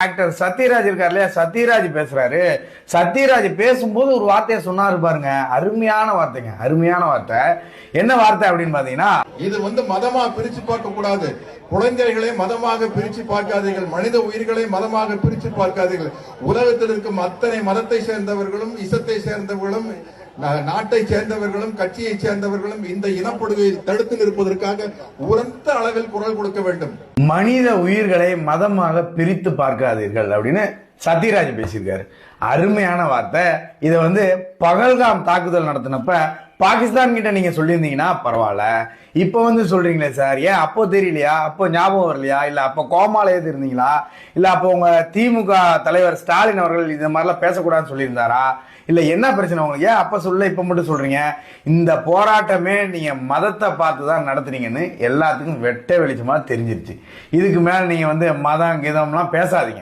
Doctor Sathyaraj இருக்கார் இல்லையா? சத்யராஜ் பேசுறாரு. சத்யராஜ் பேசும்போது ஒரு வார்த்தையை சொன்னாரு பாருங்க. அருமையான வார்த்தைங்க. அருமையான வார்த்தை. என்ன வார்த்தை அப்படின்னு பாத்தீங்கன்னா இது வந்து மதமா பிரிச்சு பார்க்க கூடாது. குழந்தைகளை மதமாக பிரிச்சு பார்க்காதீர்கள். மனித உயிர்களை மதமாக பிரிச்சு பார்க்காதீர்கள். உலகத்தில் இருக்கும் அத்தனை மதத்தை சேர்ந்தவர்களும் இசத்தை சேர்ந்தவர்களும் நாட்டை சேர்ந்தவர்களும் கட்சியை சேர்ந்தவர்களும் இந்த இனப்படுகையை தடுத்து நிற்பதற்காக உரத்த அளவில் குரல் கொடுக்க வேண்டும். மனித உயிர்களை மதமாக பிரித்து பார்க்காதீர்கள் அப்படின்னு சத்யராஜ் பேசியிருக்காரு. அருமையான வார்த்தை. இதை வந்து பகல்காம் தாக்குதல் நடத்தினப்ப பாகிஸ்தான் கிட்ட நீங்க சொல்லியிருந்தீங்கன்னா பரவாயில்ல. இப்போ வந்து சொல்றீங்களே சார் ஏன் அப்போ தெரியலையா? அப்போ ஞாபகம் வரலையா? இல்ல அப்போ கோமால இருந்தீங்களா? இல்ல அப்போ உங்க திமுக தலைவர் ஸ்டாலின் அவர்கள் இந்த மாதிரிலாம் பேசக்கூடாதுன்னு சொல்லியிருந்தாரா? இல்ல என்ன பிரச்சனை உங்களுக்கு? ஏன் அப்ப சொல்ல இப்ப மட்டும் சொல்றீங்க? இந்த போராட்டமே நீங்க மதத்தை பார்த்து தான் நடத்துறீங்கன்னு எல்லாத்துக்கும் வெட்ட வெளிச்சமா தெரிஞ்சிருச்சு. இதுக்கு மேல நீங்க வந்து மதம் கிதம்லாம் பேசாதீங்க.